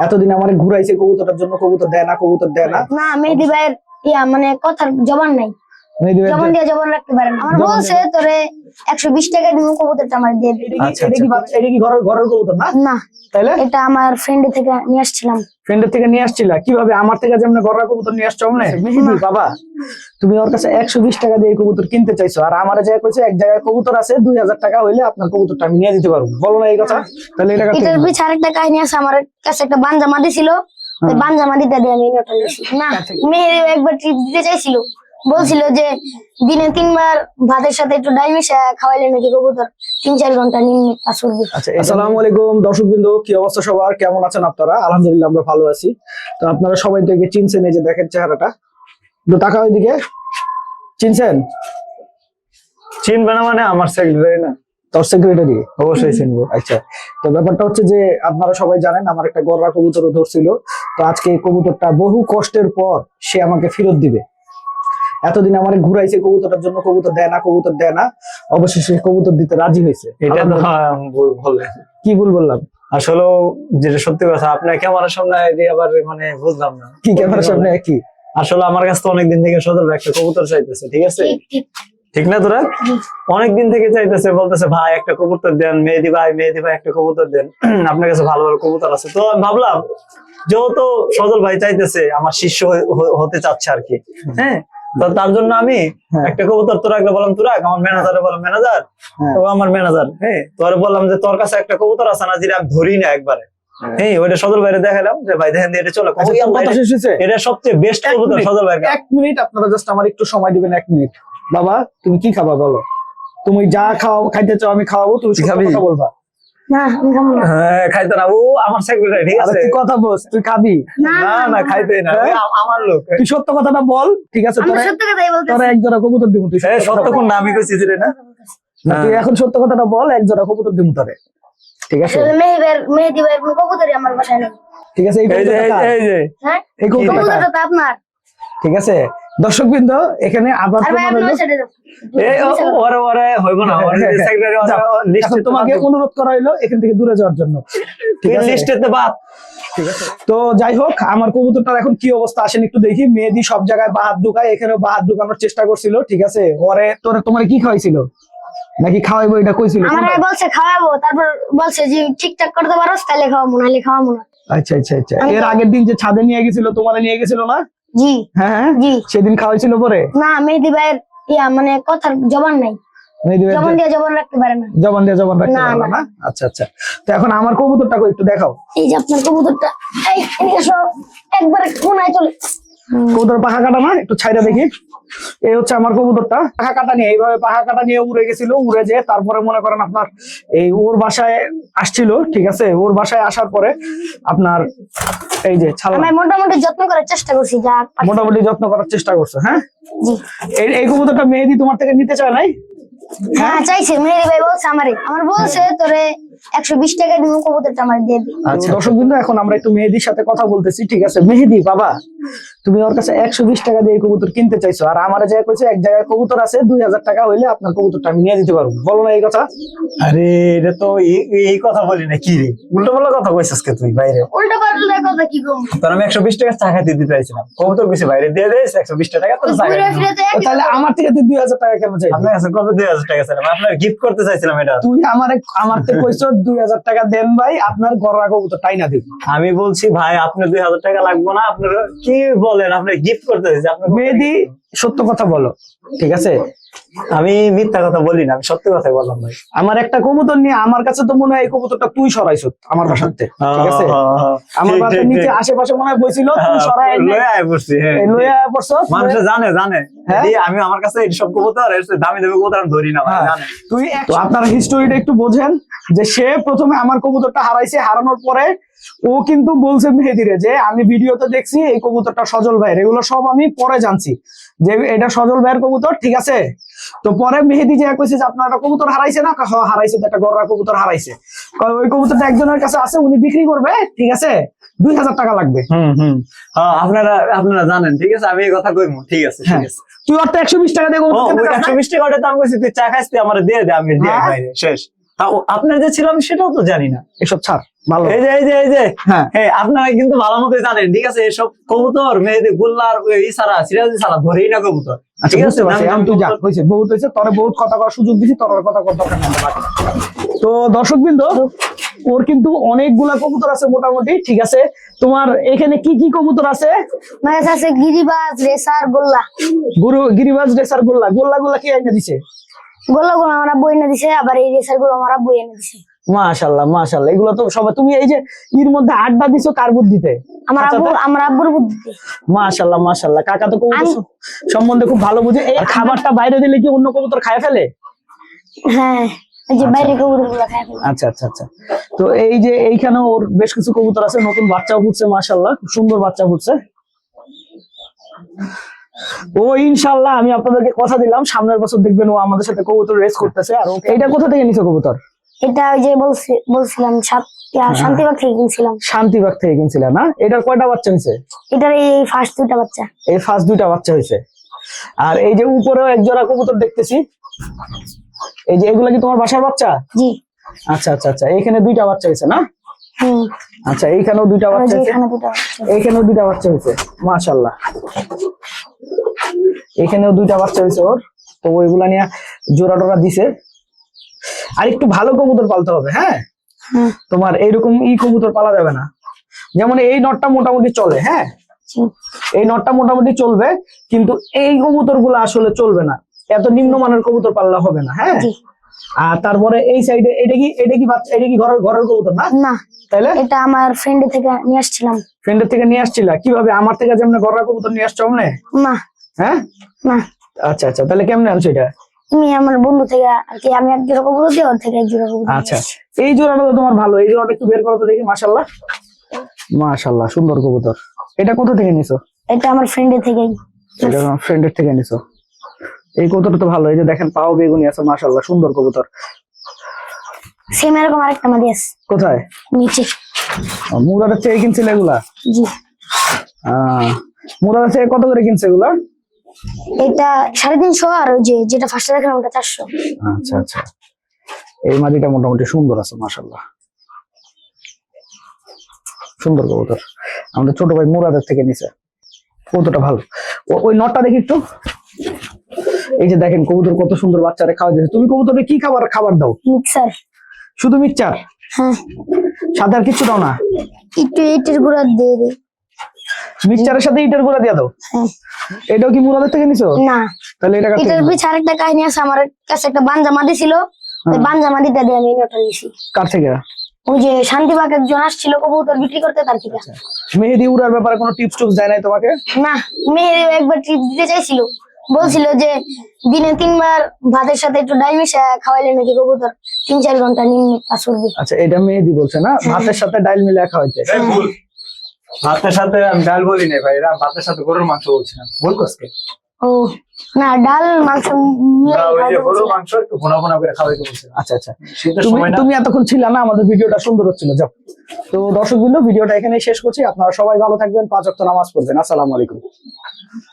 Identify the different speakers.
Speaker 1: এতদিন আমার ঘুরাইছে কবুতরটার জন্য, কবুতর দেয় না, কবুতর দেয় না।
Speaker 2: না, মেহেদি ভাইয়ের ইয়া মানে কথার জবান নাই।
Speaker 1: মেহেদি
Speaker 2: দিয়ে জবান রাখতে পারে আমার বলছে তোরে একশো বিশ টাকা দিব কবুতরটা আমার দিয়ে দিবি
Speaker 3: আচ্ছা,
Speaker 1: এটা কি এটা কি ঘরের ঘরের কবুতর না?
Speaker 2: না।
Speaker 1: তাইলে?
Speaker 2: এটা আমার ফ্রেন্ড থেকে নিয়ে আসছিলাম।
Speaker 1: ফ্রেন্ডের থেকে নিয়ে আসছিলা? কীভাবে? আমার থেকে যেমন ঘরের কবুতর নিয়ে আসছো অমনে? বাবা। তুমি ওর কাছে একশো বিশ টাকা দিয়ে কবুতর কিনতে চাইছো। আর আমার যা কইছে এক জায়গায় কবুতর আছে দুই হাজার টাকা হইলে আপনার কবুতরটা আমি নিয়ে দিতে পারব। বলো না এই কথা। তাহলে এটা
Speaker 2: এটার পিছে আরেকটা কাহিনী আছে। আমার কাছে একটা বানজামা দিছিল ওই বানজামা দিতে দিয়ে আমি না মেহেদি ভাই একবার ট্রিপ দিতে চাইছিল। বলছিল যে দিনে তিনবার ভাতের সাথে একটু ডাল মিশা খাওয়াইলে নাকি কবুতর তিন চার ঘণ্টা নিন পাস করবে
Speaker 1: আচ্ছা আসসালামু আলাইকুম দর্শক বিন্দু কি অবস্থা সবার? কেমন আছেন আপনারা? আলহামদুলিল্লাহ আমরা ভালো আছি। তো আপনারা সবাই থেকে চিনছেন এই যে দেখেন চেহারাটা। তো টাকা ওইদিকে চিনছেন?
Speaker 3: চিনবে না মানে আমার সেক্রেটারি না।
Speaker 1: তোর সেক্রেটারি
Speaker 3: অবশ্যই চিনবো।
Speaker 1: আচ্ছা তো ব্যাপারটা হচ্ছে যে আপনারা সবাই জানেন আমার একটা গররা কবুতর ধরছিল। তো আজকে এই কবুতরটা বহু কষ্টের পর সে আমাকে ফেরত দিবে। এতদিন আমার ঘুরাইছে কবুতরটার জন্য কবুতর দেয় না কবুতর দেয় না। অবশেষে কবুতর দিতে রাজি হয়েছে।
Speaker 3: এটা তো ভুল বললেন।
Speaker 1: কি ভুল বললাম?
Speaker 3: আসলে যেটা সত্যি কথা আপনার ক্যামেরার সামনে আবার মানে বুঝলাম না।
Speaker 1: কি ক্যামেরার সামনে কি
Speaker 3: আসলে আমার কাছে তো অনেকদিন থেকে সদর একটা কবুতর চাইতেছে ঠিক আছে?
Speaker 2: ঠিক
Speaker 3: না তোরা? অনেক দিন থেকে চাইতেছে বলতেছে ভাই একটা কবুতর দেন মেহেদি ভাই মেহেদি ভাই একটা কবুতর দেন। আপনার কাছে ভালো ভালো কবুতর আছে। তো আমি ভাবলাম যেহেতু সজল ভাই চাইতেছে আমার শিষ্য হতে চাচ্ছে আর কি। হ্যাঁ? তার জন্য আমি
Speaker 1: হ্যাঁ।
Speaker 3: একটা কবুতর তোরা একটা বললাম তোরা আমার ম্যানেজারে বললাম ম্যানেজার
Speaker 1: হ্যাঁ।
Speaker 3: ও আমার ম্যানেজার হ্যাঁ তোরে বললাম যে তোর কাছে একটা কবুতর আছে না যেটা ধরি না একবারে। হ্যাঁ। ওইটা সদর বাইরে দেখালাম যে ভাই দেখেন এটা চলো
Speaker 1: আচ্ছা
Speaker 3: এটা সবচেয়ে বেস্ট
Speaker 1: এক
Speaker 3: কবুতর সদর বাইরে
Speaker 1: এক মিনিট আপনারা জাস্ট আমার একটু সময় দিবেন এক মিনিট। বাবা তুমি কি খাবা বলো? তুমি যা খাও খাইতে চাও আমি খাওয়াবো তুমি? কথা বলবা।
Speaker 3: হ্যাঁ খাইতো না। ও আমার সেক্রেটারি ঠিক আছে?
Speaker 1: তুই কথা বল তুই খাবি।
Speaker 2: না
Speaker 3: না না খাইতে না।
Speaker 1: হ্যাঁ?
Speaker 3: আমার লোক।
Speaker 1: তুই সত্য কথাটা বল ঠিক আছে?
Speaker 2: আমি
Speaker 1: তোরা
Speaker 2: সত্য কথাই বলতেছি।
Speaker 1: তোরা এক কবুতর দিব তুই
Speaker 3: হ্যাঁ
Speaker 1: সত্য
Speaker 3: কইছি যে না?
Speaker 1: তুই এখন সত্য কথাটা বল এক জোড়া কবুতর দিব তোরে। ঠিক আছে?
Speaker 2: মেহেদি ভাইয়ের মেহেদি ভাইয়ের কোনো কবুতরই আমার বাসায় নেই।
Speaker 1: ঠিক আছে এই
Speaker 3: এই যে এই- যে।
Speaker 2: হ্যাঁ?
Speaker 1: এই কবুতরটা কার?
Speaker 2: কবুতরটা তো আপনার।
Speaker 1: ঠিক আছে? দর্শক বৃন্দ এখানে আবার এখন তোমাকে অনুরোধ করা হলো এখান থেকে দূরে যাওয়ার জন্য। ঠিক আছে?
Speaker 3: লিস্টেতে বাদ।
Speaker 1: ঠিক আছে। তো যাই হোক আমার কবুতরটার এখন কি অবস্থা আসেন একটু দেখি। মেহেদি সব জায়গায় বাহাত ঢুকায় এখানেও বাহাত ঢুকানোর চেষ্টা করছিল ঠিক আছে? ওরে তোরে তোমার কি খাওয়াইছিল? নাকি খাওয়াইবো এটা কইছিল
Speaker 2: আমার বলছে খাওয়াবো তারপর বলছে যে ঠিকঠাক করতে পারো তাহলে খাওয়াবো নাহলে খাওয়াবো না।
Speaker 1: আচ্ছা আচ্ছা আচ্ছা। এর আগের দিন যে ছাদে নিয়ে গেছিল তোমার নিয়ে গেছিল না?
Speaker 2: জি।
Speaker 1: হ্যাঁ?
Speaker 2: জি।
Speaker 1: সেদিন খাওয়াইছিল পরে?
Speaker 2: না মেহেদি ভাইয়ের ইয়া মানে কথার জবান নাই। জবান দিয়ে জবান রাখতে পারে না।
Speaker 1: জবান দিয়ে জবান রাখতে
Speaker 2: না,
Speaker 1: আচ্ছা আচ্ছা। তো এখন আমার কবুতরটা একটু দেখাও।
Speaker 2: এই যে আপনার কবুতরটা এই এদিকে এসো একবার কোনায় চলে।
Speaker 1: কবুতর পাখা কাটা না? একটু ছাইরা দেখি। এই হচ্ছে আমার কবুতরটা। পাখা কাটা নিয়ে এইভাবে পাখা কাটা নিয়ে উড়ে গেছিল উড়ে যে তারপরে মনে করেন আপনার এই ওর বাসায় আসছিল ঠিক আছে? ওর বাসায় আসার পরে আপনার এই যে
Speaker 2: আমি মোটামুটি যত্ন করার চেষ্টা করছি যা
Speaker 1: মোটামুটি যত্ন করার চেষ্টা করছ হ্যাঁ?
Speaker 2: জি।
Speaker 1: এই কবুতরটা মেহেদি তোমার থেকে নিতে চায় নাই?
Speaker 2: হ্যাঁ? চাইছে মেহেদি ভাই বলছে আমারে। আমার বলছে তোরে একশো বিশ টাকা দিব কবুতরটা আমার দিয়ে দিবি
Speaker 1: আচ্ছা দর্শক বিন্দু এখন আমরা একটু মেহেদির সাথে কথা বলতেছি ঠিক আছে? মেহেদি বাবা। তুমি ওর কাছে একশো বিশ টাকা দিয়ে কবুতর কিনতে চাইছো আর আমার যা কইছে এক জায়গায় কবুতর আছে দুই হাজার টাকা হইলে আপনার কবুতরটা আমি নিয়ে দিতে পারব। বলো না এই কথা।
Speaker 3: আরে এটা তো এই- কথা বলি না কি রে? উল্টো পাল্টা কথা কইছিস কে তুই বাইরে?
Speaker 2: উল্টো কথা কি কম?
Speaker 3: তোর আমি একশো বিশ টাকা চা খাইতে দিতে চাইছিলাম। কবুতর কিছু বাইরে দিয়ে দিস একশো বিশ টাকা
Speaker 2: ঘুরে তো
Speaker 1: তাহলে আমার থেকে তুই দুই হাজার টাকা কেন
Speaker 3: আপনার কাছে কবে দুই হাজার টাকা আপনার গিফট করতে চাইছিলাম এটা।
Speaker 1: তুই আমার আমার থেকে কইছো দুই হাজার টাকা দেন ভাই আপনার গররা কবুতর তাই না দিব।
Speaker 3: আমি বলছি ভাই আপনার দুই হাজার টাকা লাগবে না আপনার কি বলেন? আপনি গিফট করতে
Speaker 1: মেহেদি সত্য কথা বলো। ঠিক আছে?
Speaker 3: আমি মিথ্যা কথা বলি না আমি সত্যি কথাই বললাম ভাই।
Speaker 1: আমার একটা কবুতর নিয়ে আমার কাছে তো মনে হয় এই কবুতরটা তুই সরাইছ আমার বাসাতে। ঠিক আছে? আমার বাসার নিচে আশেপাশে মনে হয় বইছিল তুই
Speaker 3: হ্যাঁ,
Speaker 1: সরাই এনে
Speaker 3: লয়ে আয় পড়ছি, হ্যাঁ। মানুষ জানে জানে।
Speaker 1: হ্যাঁ?
Speaker 3: আমি আমার কাছে এই সব কবুতর এর দামি দামি কবুতর আমি ধরি না
Speaker 1: হ্যাঁ।
Speaker 3: জানে।
Speaker 1: তুই তো আপনার হিস্টোরিটা একটু বোঝেন যে সে প্রথমে আমার কবুতরটা হারাইছে হারানোর পরে ও কিন্তু বলছে মেহেদিরে যে আমি ভিডিওতে দেখছি এই কবুতরটা সজল ভাইয়ের। এগুলো সব আমি পরে জানছি যে এটা সজল ভাইয়ের কবুতর ঠিক আছে? তো পরে মেহেদি যে কইছে যে আপনার একটা কবুতর হারাইছে না? হারাইছে তো একটা গররা কবুতর হারাইছে। ওই কবুতরটা একজনের কাছে আছে উনি বিক্রি করবে ঠিক আছে? দুই হাজার টাকা লাগবে।
Speaker 3: হুম হুম। হ্যাঁ, আপনারা আপনারা জানেন ঠিক আছে? আমি এই কথা কইমু ঠিক আছে
Speaker 1: হ্যাঁ। তুই অর্থ একশো বিশ টাকা দিয়ে
Speaker 3: একশো বিশ টাকা ওটা তো আমি তুই চা খাইস তুই আমার দিয়ে দে আমি দিয়ে
Speaker 1: হ্যাঁ?
Speaker 3: শেষ। আপনার যে ছিল আমি সেটাও তো জানি না।
Speaker 1: এসব ছাড় ভালো।
Speaker 3: এই যে এই যে এই যে।
Speaker 1: হ্যাঁ।
Speaker 3: আপনারা কিন্তু ভালো মতো জানেন ঠিক আছে? এসব কবুতর মেয়েদের গুল্লার ই ছাড়া সিরাজি ছাড়া ধরেই না কবুতর।
Speaker 1: আচ্ছা
Speaker 3: ঠিক
Speaker 1: বুঝতে
Speaker 3: আছে?
Speaker 1: পারছি।
Speaker 3: নামি
Speaker 1: তুই যা হয়েছে বহুত হয়েছে তোরে বহুত কথা করার সুযোগ দিছি তোর আর কথা কর দরকার নাই। আমার। তো দর্শক বিন্দু ওর কিন্তু অনেকগুলা কবুতর আছে মোটামুটি ঠিক আছে? তোমার এখানে কি কি কবুতর আছে?
Speaker 2: গিরিবাজ রেসার গোল্লা।
Speaker 1: গুরু গিরিবাজ রেসার গোল্লা। গোল্লা গোল্লা কি আইনা দিছে?
Speaker 2: গুলো আমার আব্বু এনে দিছে আবার এই রেসারগুলো আমার আব্বু এনে দিছে।
Speaker 1: মাশাল্লাহ মাশাল্লাহ। এগুলো তো সবাই তুমি এই যে এর মধ্যে আড্ডা দিছো কার বুদ্ধিতে?
Speaker 2: আমার
Speaker 1: আচ্ছা,
Speaker 2: আব্বু আমার আব্বুর বুদ্ধিতে।
Speaker 1: মাশাল্লাহ মাশাল্লাহ। কাকা তো কবুতর সম্বন্ধে খুব ভালো বুঝে। এই খাবারটা বাইরে দিলে কি অন্য কবুতর খায় ফেলে?
Speaker 2: হ্যাঁ এই যে বাইরে কবুতরগুলো খায় ফেলে।
Speaker 1: আচ্ছা আচ্ছা আচ্ছা। তো এই যে এইখানে ওর বেশ কিছু কবুতর আছে নতুন বাচ্চাও ফুটছে মাশাল্লাহ। খুব সুন্দর বাচ্চা ফুটছে। ও ইনশাল্লাহ আমি আপনাদেরকে কথা দিলাম। সামনের বছর দেখবেন ও আমাদের সাথে কবুতর রেস করতেছে। আর এটা কোথা থেকে নিছো কবুতর?
Speaker 2: এটা ওই যে বলছি বলছিলাম
Speaker 1: হ্যাঁ।
Speaker 2: শান্তিবাগ থেকে কিনছিলাম।
Speaker 1: শান্তিবাগ থেকে না? এটার কয়টা বাচ্চা হয়েছে?
Speaker 2: এটার এই ফার্স্ট দুটা বাচ্চা।
Speaker 1: এই ফার্স্ট দুইটা বাচ্চা হয়েছে। আর এই যে উপরেও এক জোড়া কবুতর দেখতেছি। এই যে এগুলা কি তোমার বাসার বাচ্চা?
Speaker 2: জি।
Speaker 1: আচ্ছা আচ্ছা আচ্ছা এইখানে দুইটা বাচ্চা হয়েছে না? আচ্ছা এইখানেও দুইটা বাচ্চা হয়েছে।
Speaker 2: এখানে
Speaker 1: এইখানেও দুইটা বাচ্চা হয়েছে। মাশাল্লাহ এখানেও দুইটা বাচ্চা হয়েছে ওর। তো ওইগুলা নিয়ে জোড়া টোরা দিছে। আর একটু ভালো কবুতর পালতে হবে হ্যাঁ? তোমার এইরকম ই কবুতর পালা যাবে না। যেমন এই নটটা মোটামুটি চলে হ্যাঁ? এই নটটা মোটামুটি চলবে কিন্তু এই কবুতরগুলো আসলে চলবে না। এত নিম্নমানের কবুতর পাল্লা হবে না হ্যাঁ? আর তারপরে এই সাইডে এটা কি এটা কি বাচ্চা এটা কি ঘরের ঘরের কবুতর না?
Speaker 2: না।
Speaker 1: তাইলে?
Speaker 2: এটা আমার ফ্রেন্ড থেকে নিয়ে আসছিলাম।
Speaker 1: ফ্রেন্ডের থেকে নিয়ে আসছিলা? কীভাবে? আমার থেকে যেমন ঘরের কবুতর নিয়ে আসছো
Speaker 2: না।
Speaker 1: হ্যাঁ?
Speaker 2: না।
Speaker 1: আচ্ছা আচ্ছা তাহলে কেমনে আনছো এটা?
Speaker 2: তুমি আমার বন্ধু থেকে আর কি আমি এক জোড়া কবুতর দিই ওর থেকে এক জোড়া কবুতর
Speaker 1: আচ্ছা এই জোড়াটা তো তোমার ভালো এই জোড়াটা একটু বের করো তো দেখি মাশাল্লাহ মাশাল্লাহ সুন্দর কবুতর। এটা কোথা থেকে নিছো?
Speaker 2: এটা আমার ফ্রেন্ডের থেকেই।
Speaker 1: এটা আমার ফ্রেন্ডের থেকে নিছো। এই কবুতরটা তো ভালো এই যে দেখেন পাও বেগুনি আছে মাশাল্লাহ সুন্দর কবুতর।
Speaker 2: সেম এরকম আরেকটা মাদি আছে।
Speaker 1: কোথায়?
Speaker 2: নিচে।
Speaker 1: মুরাদের থেকে কিনছিল এগুলা?
Speaker 2: জি।
Speaker 1: মুরাদের থেকে কত করে কিনছে এগুলা?
Speaker 2: এটা সাড়ে তিনশো আর ওই যে যেটা ফার্স্টে দেখলাম ওটা চারশো।
Speaker 1: আচ্ছা আচ্ছা। এই মাদিটা মোটামুটি সুন্দর আছে মাশাল্লাহ সুন্দর কবুতর। আমাদের ছোট ভাই মুরাদের থেকে নিছে। কবুতরটা ভালো। ওই নটটা দেখি একটু। এই যে দেখেন কবুতর কত সুন্দর বাচ্চারা খাওয়া যাচ্ছে তুমি কবুতরে কি খাবার খাবার দাও?
Speaker 2: মিক্সার।
Speaker 1: শুধু মিক্সচার
Speaker 2: হ্যাঁ।
Speaker 1: সাথে আর কিছু দাও না?
Speaker 2: একটু এইটের গুঁড়া দিয়ে দিই।
Speaker 1: মিক্সচারের সাথে ইটের গুঁড়া দিয়ে দাও।
Speaker 2: হ্যাঁ।
Speaker 1: এটাও কি মুরাদের থেকে নিছো?
Speaker 2: না।
Speaker 1: তাহলে এটা থেকে
Speaker 2: এটার
Speaker 1: নিছো?
Speaker 2: পিছে আরেকটা কাহিনী আছে আমার কাছে একটা বাঞ্জা মাদি ছিল ওই
Speaker 1: হ্যাঁ।
Speaker 2: বাঞ্জা মাদিটা দিয়ে আমি ইনোটা নিছি।
Speaker 1: কার থেকে?
Speaker 2: ওই যে শান্তিবাগ একজন আসছিল কবুতর বিক্রি করতে তার থেকে।
Speaker 1: মেহেদি উড়ার ব্যাপারে কোনো টিপস টিপস দেয় নাই তোমাকে?
Speaker 2: না মেয়ে একবার ট্রিপ দিতে চাইছিল। বলছিল যে দিনে তিনবার ভাতের সাথে একটু ডাল মিশা খাওয়াইলে নাকি কবুতর তিন চার ঘণ্টা নিম্ন কাজ করবে
Speaker 1: আচ্ছা এটা মেহেদি বলছে না? ভাতের সাথে ডাইল মিলে খাওয়াইতে।
Speaker 3: ভাতের সাথে আমি ডাল বলি নাই ভাই এরা ভাতের সাথে গরুর মাংস বলছিলাম ভুল করছে
Speaker 2: ও না ডাল মাংস
Speaker 3: গরুর মাংস একটু ঘন ঘন করে খাওয়াইতে বলছিলাম
Speaker 1: আচ্ছা আচ্ছা। তুমি
Speaker 3: সময় না
Speaker 1: তুমি এতক্ষণ ছিল না আমাদের ভিডিওটা সুন্দর হচ্ছিল যাও। তো দর্শক ভিডিওটা এখানে শেষ করছি। আপনারা সবাই ভালো থাকবেন পাঁচ অক্ট নামাজ পড়বেন। আসসালামু আলাইকুম।